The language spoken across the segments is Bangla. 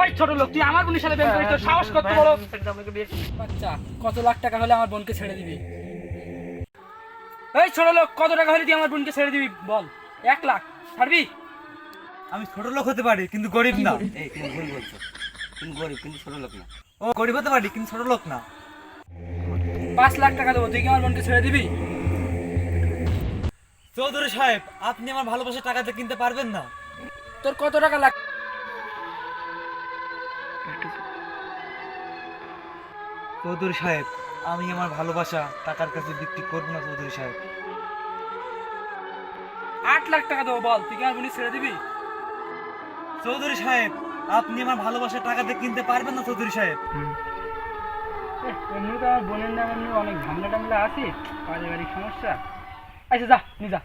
ওই ছোট লোক তুই আমার বোনের সাথে প্রেম করিস তোর সাহস করতে বড় বাচ্চা কত লাখ টাকা হলে আমার বোনকে ছেড়ে দিবি? এই ছোট লোক কত টাকা হলে তুই আমার বোনকে ছেড়ে দিবি? বল এক লাখ ছাড়বি? আমি ছোট লোক হতে পারি কিন্তু গরিব না। এই তুমি ভুল বলছো। তুমি গরিব কিন্তু ছোট লোক না। ও গরিব হতে পারি কিন্তু ছোট লোক না। পাঁচ লাখ টাকা দেবো তুই কি আমার বোনকে ছেড়ে দিবি? চৌধুরী সাহেব আপনি আমার ভালোবাসার টাকাতে কিনতে পারবেন না। তোর কত টাকা লাগ চৌধুরী সাহেব আমি আমার ভালোবাসা টাকার কাছে বিক্রি করব না চৌধুরী সাহেব। আট লাখ টাকা দেবো বল তুই কি আমার ছেড়ে দিবি? চৌধুরী সাহেব আপনি আমার ভালোবাসা টাকাতে কিনতে পারবেন না চৌধুরী সাহেব। এমনি তো আমার বোনের নামে এমনি অনেক ঝামেলা টামেলা আছে পারিবারিক সমস্যা। আচ্ছা যা নি যা।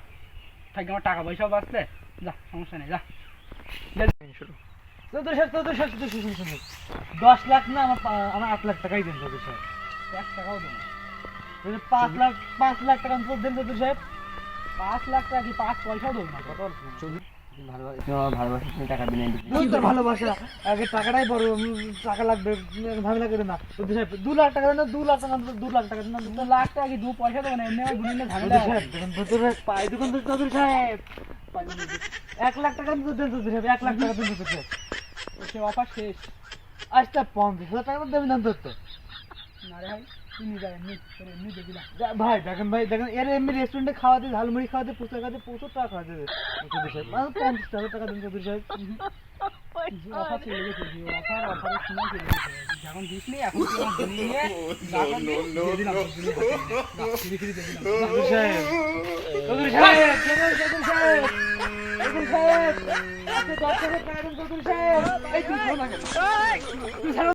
থাকি আমার টাকা পয়সাও বাঁচলে। যা সমস্যা নেই যা। চৌধুরী চৌধুরী সাহেব চৌধুরী সাহেব, চৌধুরী সাহেব। দশ লাখ না আমার আমার আট লাখ টাকাই দেন চৌধুরী সাহেব। এক টাকাও দেবো না। ওই যে পাঁচ লাখ পাঁচ লাখ টাকা অন্তত দেন চৌধুরী সাহেব। পাঁচ লাখ টাকা কি পাঁচ পয়সাও দেবো না? কত ভালোবাসা আগে টাকাটাই বড় টাকা লাগবে ভাবে লাগে না। দু লাখ টাকা দেন না দু লাখ টাকা অন্তত দু লাখ টাকা দেন দু লাখ টাকা কি দু পয়সা দেবো না? এমনি আমার বোনের ঝামেলা। সাহেব পাই চৌধুরী এক লাখ টাকা দেন চৌধুরী সাহেব এক লাখ টাকা দিন চৌধুরী সাহেব। সে অফার শেষ। আচ্ছা পঞ্চাশ হাজার টাকা দেবেন না তো না রে ভাই তুই নিয়ে যা এমনি না ভাই দেখেন ভাই দেখেন এর এমনি রেস্টুরেন্টে খাওয়াতে ঝালমুড়ি খাওয়াতে পুস্তক খাওয়াতে প্রচুর টাকা খাওয়াতে চৌধুরী সাহেব মানে পঞ্চাশ হাজার টাকা দিন চৌধুরী সাহেব অফার চলে গেছে অফার অফারের সময় চলে গেছে যখন এখন নিয়ে। চৌধুরী সাহেব চৌধুরী সাহেব চৌধুরী সাহেব চৌধুরী সাহেব। আপনি দশ টাকা চৌধুরী সাহেব। এই তুই